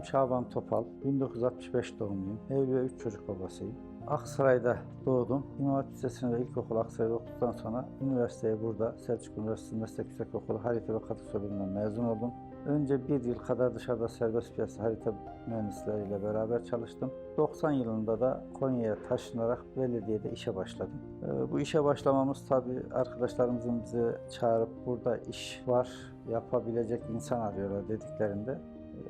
Adım Şaban Topal. 1965 doğumluyum. Evli ve 3 çocuk babasıyım. Aksaray'da doğdum. İmam Hatip Lisesi'ni ve ilkokul Aksaray'da okuduktan sonra üniversiteye burada Selçuk Üniversitesi Meslek Yüksekokulu Harita ve Katı bölümünden mezun oldum. Önce bir yıl kadar dışarıda serbest piyasa harita mühendisleriyle beraber çalıştım. 90 yılında da Konya'ya taşınarak belediyede işe başladım. Ee, Bu işe başlamamız tabii arkadaşlarımızın bize çağırıp burada iş var, yapabilecek insan arıyorlar dediklerinde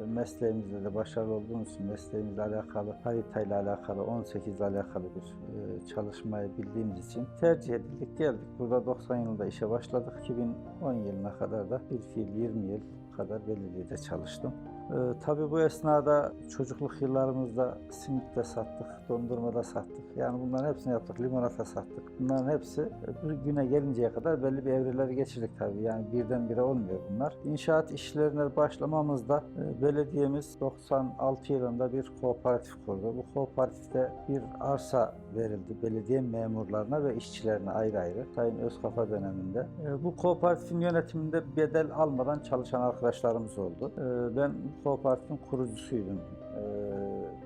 mesleğimizde de başarılı olduğumuz için mesleğimizle alakalı, haritayla alakalı, 18 ile alakalı bir e, çalışmayı bildiğimiz için tercih edildik, geldik. Burada 90 yılında işe başladık. 2010 yılına kadar da bir fiil 20 yıl kadar belediyede çalıştım. Ee, tabii bu esnada çocukluk yıllarımızda simit de sattık, dondurma da sattık. Yani bunların hepsini yaptık, limonata sattık. Bunların hepsi bir güne gelinceye kadar belli bir evreleri geçirdik tabii. Yani birdenbire olmuyor bunlar. İnşaat işlerine başlamamızda e, belediyemiz 96 yılında bir kooperatif kurdu. Bu kooperatifte bir arsa verildi belediye memurlarına ve işçilerine ayrı ayrı. Sayın Özkafa döneminde. E, Bu kooperatifin yönetiminde bedel almadan çalışan arkadaşlarımız oldu. E, Ben bu kooperatifin kurucusuydum. E,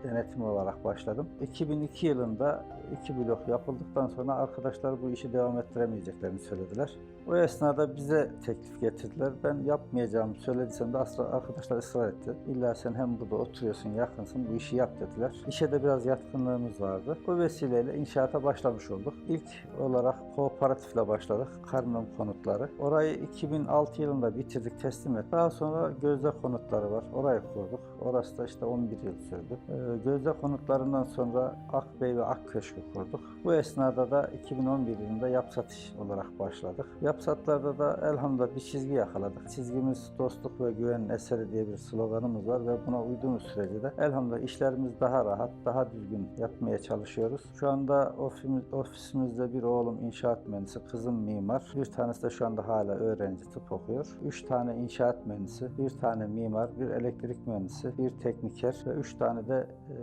Denetim olarak başladım. 2002 yılında iki blok yapıldıktan sonra arkadaşlar bu işi devam ettiremeyeceklerini söylediler. O esnada bize teklif getirdiler. Ben yapmayacağımı söylediysem de asla arkadaşlar ısrar etti. İlla sen hem burada oturuyorsun, yakınsın, bu işi yap dediler. İşe de biraz yatkınlığımız vardı. Bu vesileyle inşaata başlamış olduk. İlk olarak kooperatifle başladık. Karnım konutları. Orayı 2006 yılında bitirdik, teslim ettik. Daha sonra gözde konutları var. Orayı kurduk. Orası da işte 11 yıl sürdü. Ee, gözde konutlarından sonra Akbey ve Akköşk'ü kurduk. Bu esnada da 2011 yılında Yapsatış olarak başladık. Yapsatlarda da elhamdülillah bir çizgi yakaladık. Çizgimiz dostluk ve güvenin eseri diye bir sloganımız var ve buna uyduğumuz sürece de elhamdülillah işlerimiz daha rahat, daha düzgün yapmaya çalışıyoruz. Şu anda ofisimiz, ofisimizde bir oğlum inşaat mühendisi, kızım mimar. Bir tanesi de şu anda hala öğrenci tıp okuyor. Üç tane inşaat mühendisi, bir tane mimar, bir elektrik mühendisi, bir tekniker ve üç tane de e,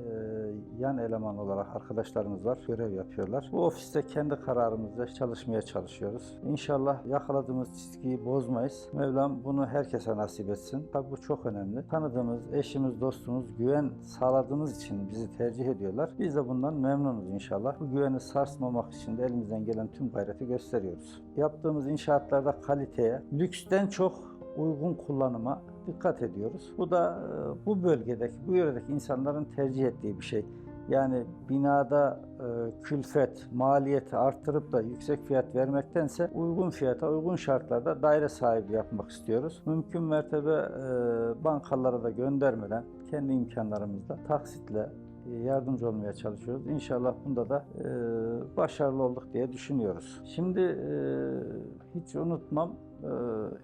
yan eleman olarak arkadaşlarımız var. Görev yapıyorlar. Bu ofiste kendi kararımızla çalışmaya çalışıyoruz. İnşallah yakaladığımız çizgiyi bozmayız. Mevlam bunu herkese nasip etsin. Tabi bu çok önemli. Tanıdığımız, eşimiz, dostumuz güven sağladığımız için bizi tercih ediyorlar. Biz de bundan memnunuz inşallah. Bu güveni sarsmamak için de elimizden gelen tüm gayreti gösteriyoruz. Yaptığımız inşaatlarda kaliteye, lüksten çok uygun kullanıma dikkat ediyoruz. Bu da e, bu bölgedeki, bu yöredeki insanların tercih ettiği bir şey. Yani binada e, külfet, maliyeti arttırıp da yüksek fiyat vermektense uygun fiyata, uygun şartlarda daire sahibi yapmak istiyoruz. Mümkün mertebe e, bankalara da göndermeden kendi imkanlarımızla taksitle yardımcı olmaya çalışıyoruz. İnşallah bunda da başarılı olduk diye düşünüyoruz. Şimdi hiç unutmam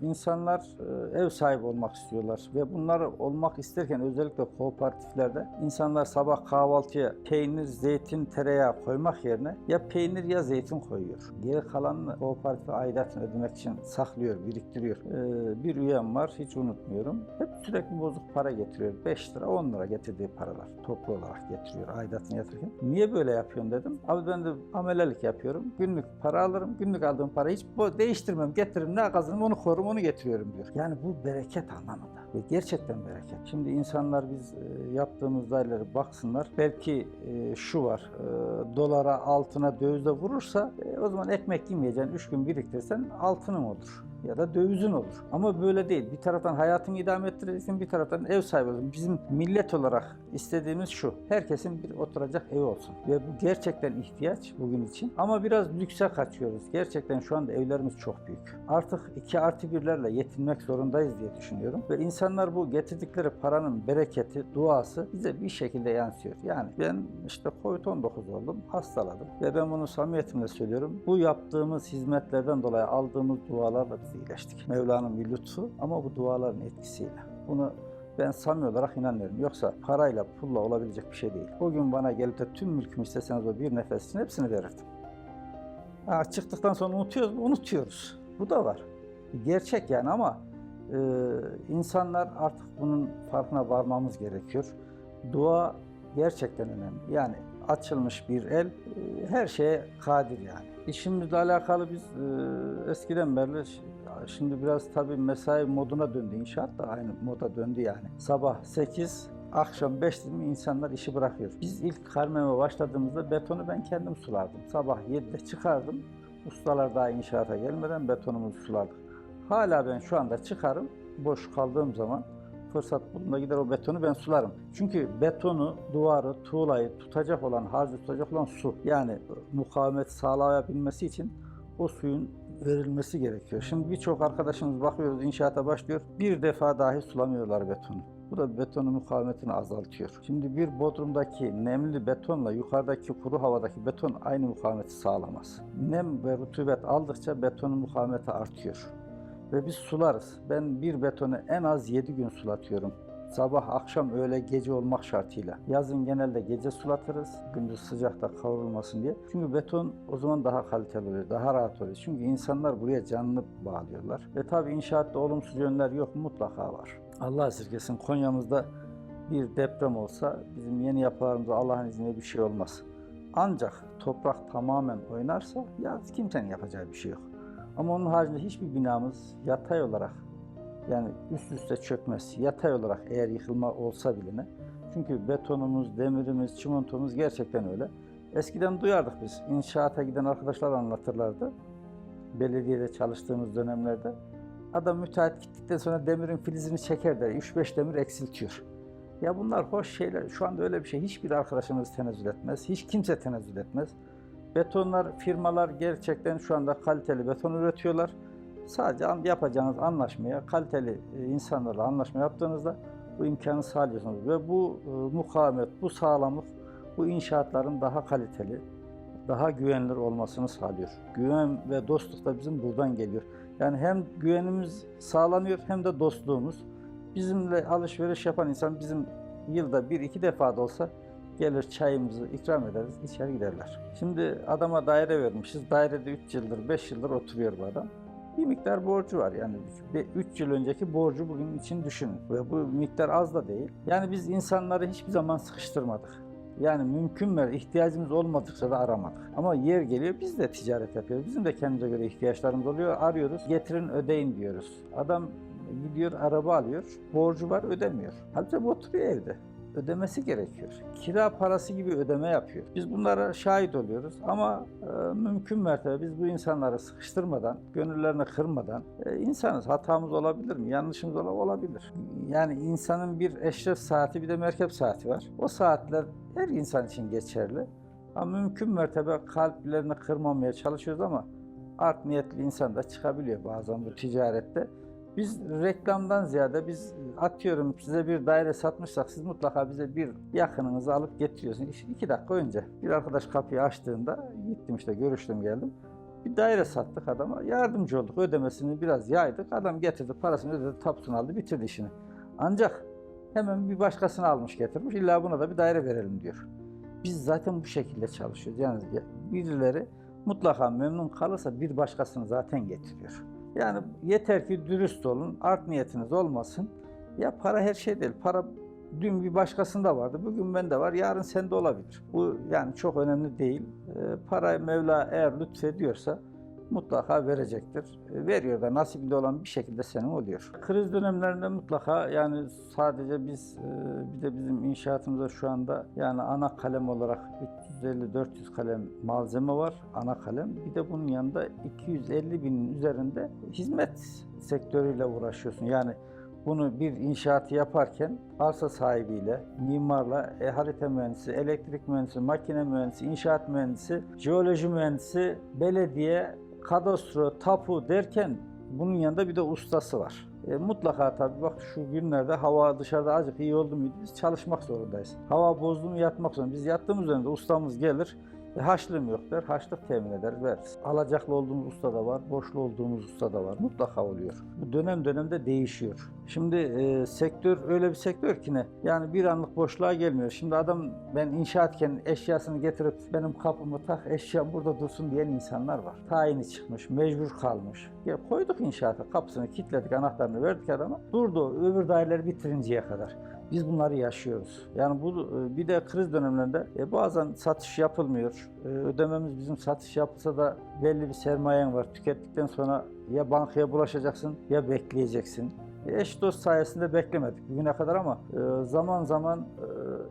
insanlar e, ev sahibi olmak istiyorlar ve bunlar olmak isterken özellikle kooperatiflerde insanlar sabah kahvaltıya peynir, zeytin, tereyağı koymak yerine ya peynir ya zeytin koyuyor. Geri kalanını kooperatif aidatını ödemek için saklıyor, biriktiriyor. E, bir üyem var hiç unutmuyorum. Hep sürekli bozuk para getiriyor. 5 lira 10 lira getirdiği paralar toplu olarak getiriyor aidatını yatırırken. Niye böyle yapıyorsun dedim. Abi ben de amelelik yapıyorum. Günlük para alırım. Günlük aldığım parayı hiç değiştirmem. Getiririm ne kazanırım onu korurum onu getiriyorum diyor. Yani bu bereket anlamında. Ve gerçekten bereket. Şimdi insanlar biz e, yaptığımız daireleri baksınlar. Belki e, şu var. e, dolara, altına, dövize vurursa o zaman ekmek yemeyeceksin. Üç gün biriktirsen altının olur ya da dövizin olur. Ama böyle değil. Bir taraftan hayatını idame ettireceksin, bir taraftan ev sahibi olacaksın. Bizim millet olarak istediğimiz şu. Herkesin bir oturacak evi olsun. Ve bu gerçekten ihtiyaç bugün için. Ama biraz lükse kaçıyoruz. Gerçekten şu anda evlerimiz çok büyük. Artık iki artı birlerle yetinmek zorundayız diye düşünüyorum. Ve insanlar bu getirdikleri paranın bereketi, duası bize bir şekilde yansıyor. Yani ben işte Covid-19 oldum, hastaladım. Ve ben bunu samimiyetimle söylüyorum. Bu yaptığımız hizmetlerden dolayı aldığımız dualarla biz iyileştik. Mevla'nın bir lütfu ama bu duaların etkisiyle. Bunu ben samimi olarak inanıyorum. Yoksa parayla, pulla olabilecek bir şey değil. Bugün bana gelip de tüm mülkümü isteseniz o bir nefes için hepsini verirdim. Ha, çıktıktan sonra unutuyoruz? Unutuyoruz. Bu da var. Gerçek yani ama e, insanlar artık bunun farkına varmamız gerekiyor. Dua gerçekten önemli. Yani açılmış bir el e, her şeye kadir yani. İşimizle alakalı biz e, eskiden beri şimdi biraz tabii mesai moduna döndü. İnşaat da aynı moda döndü yani. Sabah 8 akşam 5 mi insanlar işi bırakıyor. Biz ilk karmeme başladığımızda betonu ben kendim sulardım. Sabah 7'de çıkardım. Ustalar daha inşaata gelmeden betonumuzu sulardık. Hala ben şu anda çıkarım. Boş kaldığım zaman fırsat bulduğumda gider o betonu ben sularım. Çünkü betonu, duvarı, tuğlayı tutacak olan, harcı tutacak olan su. Yani mukavemet sağlayabilmesi için o suyun verilmesi gerekiyor. Şimdi birçok arkadaşımız bakıyoruz inşaata başlıyor. Bir defa dahi sulamıyorlar betonu. Bu da betonun mukavemetini azaltıyor. Şimdi bir bodrumdaki nemli betonla yukarıdaki kuru havadaki beton aynı mukavemeti sağlamaz. Nem ve rutubet aldıkça betonun mukavemeti artıyor. Ve biz sularız. Ben bir betonu en az 7 gün sulatıyorum. Sabah, akşam, öğle, gece olmak şartıyla. Yazın genelde gece sulatırız. Gündüz sıcakta kavrulmasın diye. Çünkü beton o zaman daha kaliteli oluyor, daha rahat oluyor. Çünkü insanlar buraya canlı bağlıyorlar. Ve tabii inşaatta olumsuz yönler yok mu? Mutlaka var. Allah esirgesin Konya'mızda bir deprem olsa bizim yeni yapılarımızda Allah'ın izniyle bir şey olmaz. Ancak toprak tamamen oynarsa ya kimsenin yapacağı bir şey yok. Ama onun haricinde hiçbir binamız yatay olarak yani üst üste çökmez. Yatay olarak eğer yıkılma olsa bile ne? Çünkü betonumuz, demirimiz, çimentomuz gerçekten öyle. Eskiden duyardık biz. İnşaata giden arkadaşlar anlatırlardı. Belediyede çalıştığımız dönemlerde. Adam müteahhit gittikten sonra demirin filizini çeker der. 3-5 demir eksiltiyor. Ya bunlar hoş şeyler. Şu anda öyle bir şey hiçbir arkadaşımız tenezzül etmez. Hiç kimse tenezzül etmez. Betonlar, firmalar gerçekten şu anda kaliteli beton üretiyorlar. Sadece yapacağınız anlaşmaya, kaliteli e, insanlarla anlaşma yaptığınızda bu imkanı sağlıyorsunuz. Ve bu e, mukavemet, bu sağlamlık bu inşaatların daha kaliteli, daha güvenilir olmasını sağlıyor. Güven ve dostluk da bizim buradan geliyor. Yani hem güvenimiz sağlanıyor hem de dostluğumuz. Bizimle alışveriş yapan insan bizim yılda bir iki defa da olsa gelir çayımızı ikram ederiz, içer giderler. Şimdi adama daire vermişiz. Dairede 3 yıldır, 5 yıldır oturuyor bu adam. Bir miktar borcu var yani 3 yıl önceki borcu bugün için düşünün. Ve bu miktar az da değil. Yani biz insanları hiçbir zaman sıkıştırmadık. Yani mümkün mer ihtiyacımız olmadıkça da aramadık. Ama yer geliyor biz de ticaret yapıyoruz. Bizim de kendimize göre ihtiyaçlarımız oluyor. Arıyoruz. Getirin ödeyin diyoruz. Adam gidiyor araba alıyor. Borcu var ödemiyor. Halbuki bu oturuyor evde ödemesi gerekiyor. Kira parası gibi ödeme yapıyor. Biz bunlara şahit oluyoruz ama e, mümkün mertebe biz bu insanları sıkıştırmadan, gönüllerini kırmadan e, insanız. Hatamız olabilir mi? Yanlışımız ola- olabilir. Yani insanın bir eşref saati bir de merkep saati var. O saatler her insan için geçerli. Ama mümkün mertebe kalplerini kırmamaya çalışıyoruz ama art niyetli insan da çıkabiliyor bazen bu ticarette. Biz reklamdan ziyade biz atıyorum size bir daire satmışsak siz mutlaka bize bir yakınınızı alıp getiriyorsunuz. İşte iki dakika önce bir arkadaş kapıyı açtığında gittim işte görüştüm geldim. Bir daire sattık adama yardımcı olduk ödemesini biraz yaydık. Adam getirdi parasını ödedi tapusunu aldı bitirdi işini. Ancak hemen bir başkasını almış getirmiş illa buna da bir daire verelim diyor. Biz zaten bu şekilde çalışıyoruz. Yani birileri mutlaka memnun kalırsa bir başkasını zaten getiriyor. Yani yeter ki dürüst olun, art niyetiniz olmasın. Ya para her şey değil. Para dün bir başkasında vardı, bugün bende var, yarın sende olabilir. Bu yani çok önemli değil. Ee, para Mevla eğer lütfediyorsa mutlaka verecektir. E, veriyor da nasibinde olan bir şekilde senin oluyor. Kriz dönemlerinde mutlaka yani sadece biz e, bir de bizim inşaatımızda şu anda yani ana kalem olarak 350-400 kalem malzeme var ana kalem. Bir de bunun yanında 250 binin üzerinde hizmet sektörüyle uğraşıyorsun. Yani bunu bir inşaatı yaparken arsa sahibiyle, mimarla, e, harita mühendisi, elektrik mühendisi, makine mühendisi, inşaat mühendisi, jeoloji mühendisi, belediye, kadastro, tapu derken bunun yanında bir de ustası var. E, mutlaka tabii bak şu günlerde hava dışarıda azıcık iyi oldu muydu biz çalışmak zorundayız. Hava bozdu mu yatmak zorundayız. Biz yattığımız dönemde ustamız gelir, e, yok der, haçlık temin ederiz, veririz. Alacaklı olduğumuz usta da var, borçlu olduğumuz usta da var. Mutlaka oluyor. Bu dönem dönemde değişiyor. Şimdi e, sektör öyle bir sektör ki ne? Yani bir anlık boşluğa gelmiyor. Şimdi adam ben inşaatken eşyasını getirip benim kapımı tak eşyam burada dursun diyen insanlar var. Tayini çıkmış, mecbur kalmış. Ya koyduk inşaata, kapısını kilitledik, anahtarını verdik adama. Durdu öbür daireleri bitirinceye kadar. Biz bunları yaşıyoruz. Yani bu e, bir de kriz dönemlerinde e, bazen satış yapılmıyor. E, ödememiz bizim satış yapılsa da belli bir sermayen var. Tükettikten sonra ya bankaya bulaşacaksın ya bekleyeceksin. Eş dost sayesinde beklemedik bugüne kadar ama e, zaman zaman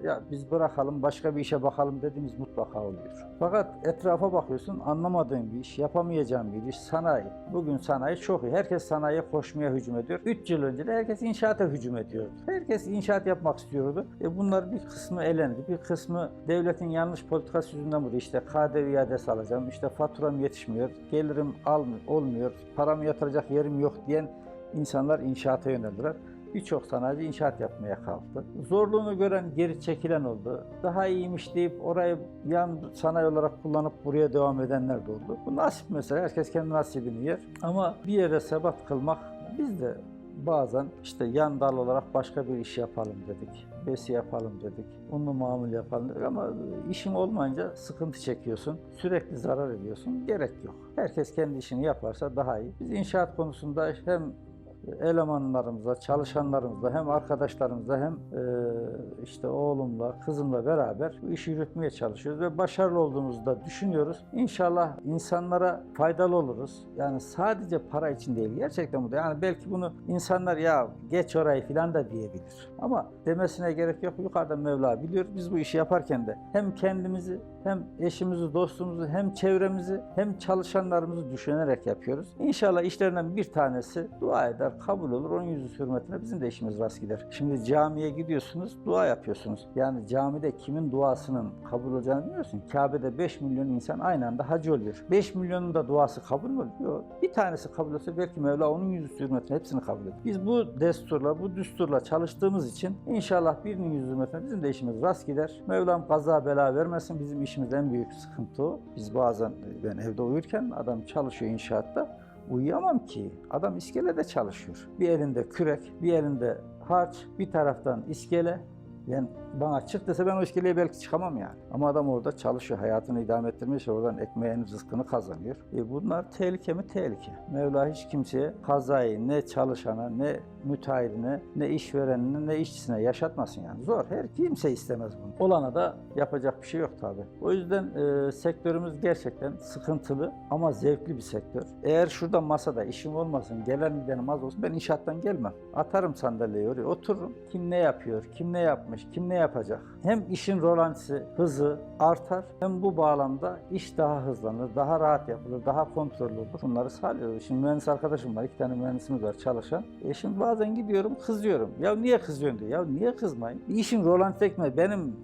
e, ya biz bırakalım başka bir işe bakalım dediğimiz mutlaka oluyor. Fakat etrafa bakıyorsun anlamadığın bir iş, yapamayacağın bir iş sanayi. Bugün sanayi çok iyi. Herkes sanayiye koşmaya hücum ediyor. 3 yıl önce de herkes inşaata hücum ediyordu. Herkes inşaat yapmak istiyordu. E bunlar bir kısmı elendi. Bir kısmı devletin yanlış politikası yüzünden burada işte KDV iadesi alacağım, işte faturam yetişmiyor, gelirim almıyor, olmuyor, paramı yatıracak yerim yok diyen insanlar inşaata yöneldiler. Birçok sanayici inşaat yapmaya kalktı. Zorluğunu gören geri çekilen oldu. Daha iyiymiş deyip orayı yan sanayi olarak kullanıp buraya devam edenler de oldu. Bu nasip mesela. Herkes kendi nasibini yer. Ama bir yere sebat kılmak biz de bazen işte yan dal olarak başka bir iş yapalım dedik. Besi yapalım dedik. Unlu mamul yapalım dedik ama işin olmayınca sıkıntı çekiyorsun. Sürekli zarar ediyorsun. Gerek yok. Herkes kendi işini yaparsa daha iyi. Biz inşaat konusunda hem elemanlarımızla, çalışanlarımızla hem arkadaşlarımızla hem e, işte oğlumla, kızımla beraber bu işi yürütmeye çalışıyoruz ve başarılı olduğumuzu da düşünüyoruz. İnşallah insanlara faydalı oluruz. Yani sadece para için değil. Gerçekten bu da. Yani belki bunu insanlar ya geç orayı filan da diyebilir. Ama demesine gerek yok. Yukarıda Mevla biliyor. Biz bu işi yaparken de hem kendimizi hem eşimizi, dostumuzu, hem çevremizi, hem çalışanlarımızı düşünerek yapıyoruz. İnşallah işlerinden bir tanesi dua eder, kabul olur. Onun yüzü hürmetine bizim de işimiz rast gider. Şimdi camiye gidiyorsunuz, dua yapıyorsunuz. Yani camide kimin duasının kabul olacağını bilmiyorsun. Kabe'de 5 milyon insan aynı anda hacı oluyor. 5 milyonun da duası kabul mü oluyor? Bir tanesi kabul olsa belki Mevla onun yüzü hürmetine hepsini kabul ediyor. Biz bu desturla, bu düsturla çalıştığımız için inşallah birinin yüzü hürmetine bizim de işimiz rast gider. Mevlam kaza bela vermesin. Bizim işimiz en büyük sıkıntı o. Biz bazen ben evde uyurken adam çalışıyor inşaatta. Uyuyamam ki. Adam iskelede çalışıyor. Bir elinde kürek, bir elinde harç, bir taraftan iskele. Yani bana çık dese ben o iskeleye belki çıkamam yani. Ama adam orada çalışıyor, hayatını idame çalışıyor. Oradan ekmeğini, rızkını kazanıyor. E bunlar tehlike mi? Tehlike. Mevla hiç kimseye kazayı ne çalışana, ne müteahhidine, ne işverenine, ne işçisine yaşatmasın yani. Zor. Her kimse istemez bunu. Olana da yapacak bir şey yok tabi. O yüzden e, sektörümüz gerçekten sıkıntılı ama zevkli bir sektör. Eğer şurada masada işim olmasın, gelen gidenim az olsun ben inşaattan gelmem. Atarım sandalyeyi oraya otururum. Kim ne yapıyor, kim ne yapmış, kim ne yapacak. Hem işin rolantisi, hızı artar hem bu bağlamda iş daha hızlanır, daha rahat yapılır, daha kontrollü olur. Bunları sağlıyoruz. Şimdi mühendis arkadaşım var, iki tane mühendisimiz var çalışan. E şimdi bazen gidiyorum kızıyorum. Ya niye kızıyorsun diyor. Ya niye kızmayın? İşin rolanti ekme benim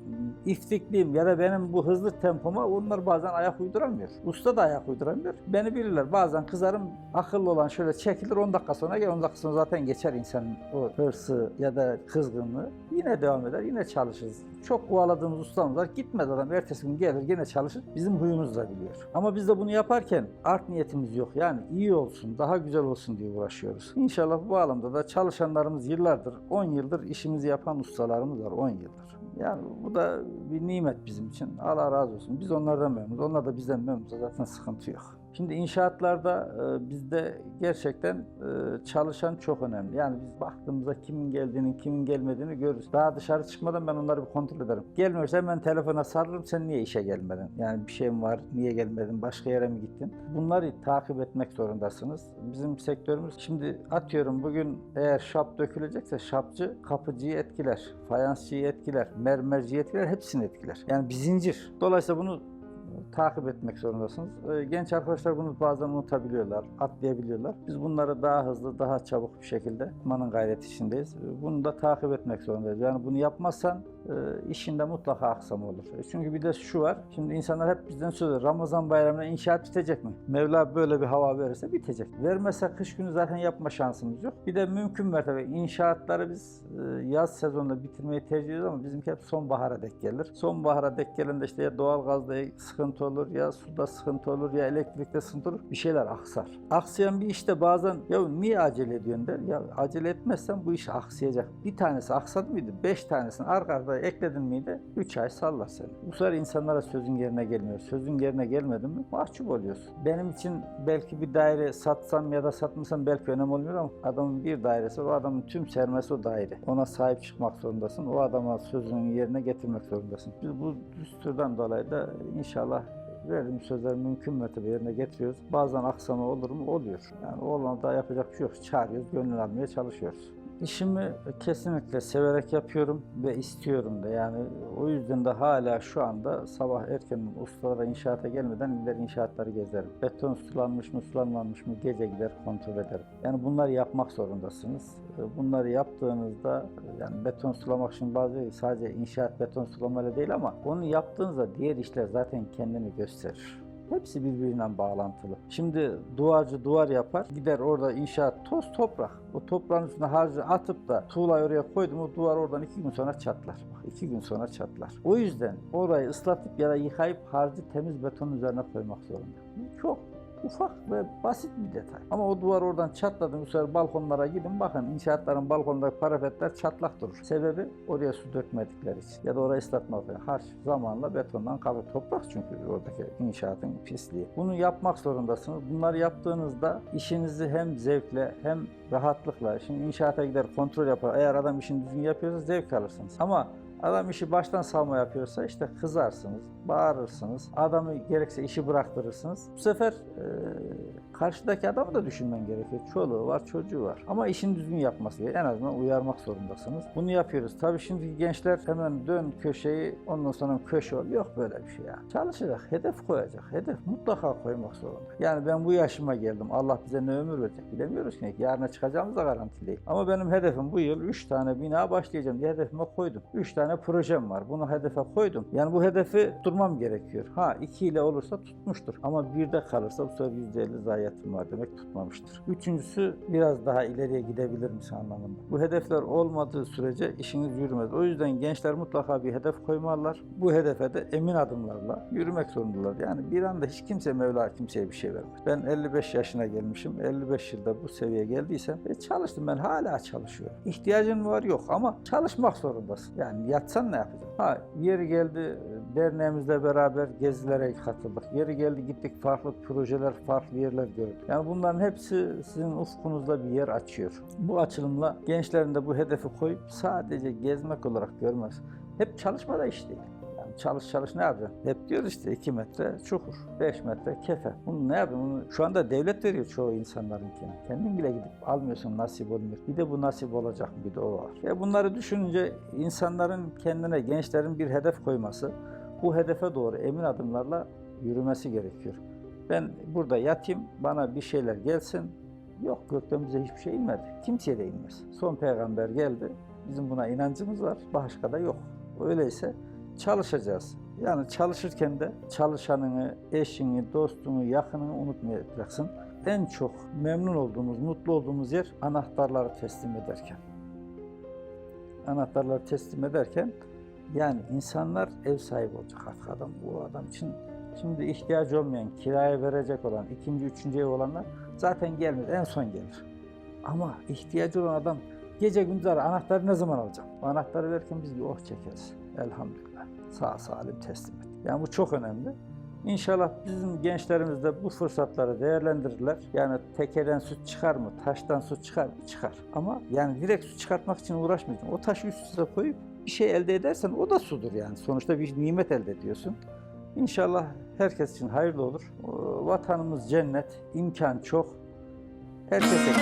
iftikliğim ya da benim bu hızlı tempoma onlar bazen ayak uyduramıyor. Usta da ayak uyduramıyor. Beni bilirler. Bazen kızarım akıllı olan şöyle çekilir 10 dakika sonra gel 10 dakika sonra zaten geçer insanın o hırsı ya da kızgınlığı. Yine devam eder. Yine çalışırız. Çok kovaladığımız ustamız var. Gitmez adam. Ertesi gün gelir yine çalışır. Bizim huyumuz da biliyor. Ama biz de bunu yaparken art niyetimiz yok. Yani iyi olsun, daha güzel olsun diye uğraşıyoruz. İnşallah bu alanda da çalışanlarımız yıllardır, 10 yıldır işimizi yapan ustalarımız var 10 yıldır. Yani bu da bir nimet bizim için. Allah razı olsun. Biz onlardan memnunuz. Onlar da bizden memnunuz. Zaten sıkıntı yok. Şimdi inşaatlarda e, bizde gerçekten e, çalışan çok önemli. Yani biz baktığımızda kimin geldiğini, kimin gelmediğini görürüz. Daha dışarı çıkmadan ben onları bir kontrol ederim. Gelmiyorsa hemen telefona sarılırım. Sen niye işe gelmedin? Yani bir şeyim var, niye gelmedin? Başka yere mi gittin? Bunları takip etmek zorundasınız. Bizim sektörümüz şimdi atıyorum bugün eğer şap dökülecekse şapçı kapıcıyı etkiler, fayansçıyı etkiler, mermerciyi etkiler, hepsini etkiler. Yani bir zincir. Dolayısıyla bunu takip etmek zorundasınız. Ee, Genç arkadaşlar bunu bazen unutabiliyorlar, atlayabiliyorlar. Biz bunları daha hızlı, daha çabuk bir şekilde yapmanın gayreti içindeyiz. Bunu da takip etmek zorundayız. Yani bunu yapmazsan işinde mutlaka aksama olur. E, Çünkü bir de şu var, şimdi insanlar hep bizden söylüyor, Ramazan bayramında inşaat bitecek mi? Mevla böyle bir hava verirse bitecek. Vermezse kış günü zaten yapma şansımız yok. Bir de mümkün mertebe inşaatları biz e, yaz sezonunda bitirmeyi tercih ediyoruz ama bizimki hep sonbahara denk gelir. Sonbahara denk gelende işte ya doğal gazda sıkıntı olur, ya suda sıkıntı olur, ya elektrikte sıkıntı olur. Bir şeyler aksar. Aksayan bir işte bazen ya niye acele ediyorsun der. Ya acele etmezsen bu iş aksayacak. Bir tanesi aksadı mıydı? Beş tanesini arka arkaya ekledin miydi? Üç ay sallar seni. Bu sefer insanlara sözün yerine gelmiyor. Sözün yerine gelmedi mi mahcup oluyorsun. Benim için belki bir daire satsam ya da satmasam belki önem olmuyor ama adamın bir dairesi o adamın tüm sermesi o daire. Ona sahip çıkmak zorundasın. O adama sözünün yerine getirmek zorundasın. Biz bu düsturdan dolayı da inşallah verdiğim sözler mümkün mertebe yerine getiriyoruz. Bazen aksama olur mu? Oluyor. Yani olan da yapacak bir şey yok. Çağırıyoruz, gönlünü almaya çalışıyoruz. İşimi kesinlikle severek yapıyorum ve istiyorum da yani o yüzden de hala şu anda sabah erkenden ustalara inşaata gelmeden gider inşaatları gezerim. Beton sulanmış mı sulanmamış mı gece gider kontrol ederim. Yani bunları yapmak zorundasınız. E, Bunları yaptığınızda yani beton sulamak için bazı sadece inşaat beton sulamayla değil ama onu yaptığınızda diğer işler zaten kendini gösterir. Hepsi birbirinden bağlantılı. Şimdi duvarcı duvar yapar, gider orada inşaat toz toprak. O toprağın üstüne harcı atıp da tuğlayı oraya koydum o duvar oradan iki gün sonra çatlar. Bak iki gün sonra çatlar. O yüzden orayı ıslatıp ya da yıkayıp harcı temiz betonun üzerine koymak zorunda. Çok ufak ve basit bir detay. Ama o duvar oradan çatladı. Bu sefer balkonlara gidin bakın inşaatların balkonundaki parapetler çatlak durur. Sebebi oraya su dökmedikleri için ya da orayı ıslatmak için. Harç zamanla betondan kalır. Toprak çünkü oradaki inşaatın pisliği. Bunu yapmak zorundasınız. Bunları yaptığınızda işinizi hem zevkle hem rahatlıkla. Şimdi inşaata gider kontrol yapar. Eğer adam işini düzgün yapıyorsa zevk alırsınız. Ama Adam işi baştan savma yapıyorsa işte kızarsınız, bağırırsınız, adamı gerekse işi bıraktırırsınız. Bu sefer e, karşıdaki adamı da düşünmen gerekiyor. Çoluğu var, çocuğu var. Ama işini düzgün yapması gerekiyor. En azından uyarmak zorundasınız. Bunu yapıyoruz. Tabii şimdi gençler hemen dön köşeyi, ondan sonra köşe ol. Yok böyle bir şey ya. Çalışacak, hedef koyacak. Hedef mutlaka koymak zorunda. Yani ben bu yaşıma geldim. Allah bize ne ömür verecek bilemiyoruz ki. Yarına çıkacağımız da garanti değil. Ama benim hedefim bu yıl 3 tane bina başlayacağım diye hedefime koydum. 3 tane projem var. Bunu hedefe koydum. Yani bu hedefi durmam gerekiyor. Ha 2 ile olursa tutmuştur. Ama bir de kalırsa bu sefer %50 zayiatım var demek tutmamıştır. Üçüncüsü biraz daha ileriye gidebilir misin anlamında. Bu hedefler olmadığı sürece işiniz yürümez. O yüzden gençler mutlaka bir hedef koymalılar. Bu hedefe de emin adımlarla yürümek zorundalar. Yani bir anda hiç kimse Mevla kimseye bir şey vermez. Ben 55 yaşına gelmişim. 55 yılda bu seviyeye geldiysem e, çalıştım ben hala çalışıyorum. İhtiyacın var yok ama çalışmak zorundasın. Yani yatsan ne yapacaksın? Ha yeri geldi derneğimizle beraber gezilere katıldık. Yeri geldi gittik farklı projeler, farklı yerler gördük. Yani bunların hepsi sizin ufkunuzda bir yer açıyor. Bu açılımla gençlerin de bu hedefi koyup sadece gezmek olarak görmez. Hep çalışma da iş değil. Çalış çalış ne yapacaksın? Hep diyoruz işte 2 metre çukur, 5 metre kefe. Bunu ne yapıyorsun? Bunu şu anda devlet veriyor çoğu insanlarınkini. Kendin bile gidip almıyorsun nasip olmuyor. Bir de bu nasip olacak mı? bir de o var. Ya bunları düşününce insanların kendine, gençlerin bir hedef koyması, bu hedefe doğru emin adımlarla yürümesi gerekiyor. Ben burada yatayım, bana bir şeyler gelsin. Yok gökten bize hiçbir şey inmedi. Kimseye de inmez. Son peygamber geldi. Bizim buna inancımız var. Başka da yok. Öyleyse çalışacağız. Yani çalışırken de çalışanını, eşini, dostunu, yakınını unutmayacaksın. En çok memnun olduğumuz, mutlu olduğumuz yer anahtarları teslim ederken. Anahtarları teslim ederken yani insanlar ev sahibi olacak artık adam. Bu adam için şimdi ihtiyacı olmayan, kiraya verecek olan, ikinci, üçüncü ev olanlar zaten gelmez. En son gelir. Ama ihtiyacı olan adam gece gündüz arar. Anahtarı ne zaman alacağım? O anahtarı verirken biz bir oh çekeriz. Elhamdülillah. Sağ salim teslim et. Yani bu çok önemli. İnşallah bizim gençlerimiz de bu fırsatları değerlendirirler. Yani tekeden süt çıkar mı, taştan süt çıkar mı? Çıkar. Ama yani direkt su çıkartmak için uğraşmayacaksın. O taşı üst üste koyup bir şey elde edersen o da sudur yani. Sonuçta bir nimet elde ediyorsun. İnşallah herkes için hayırlı olur. Vatanımız cennet, imkan çok. Herkese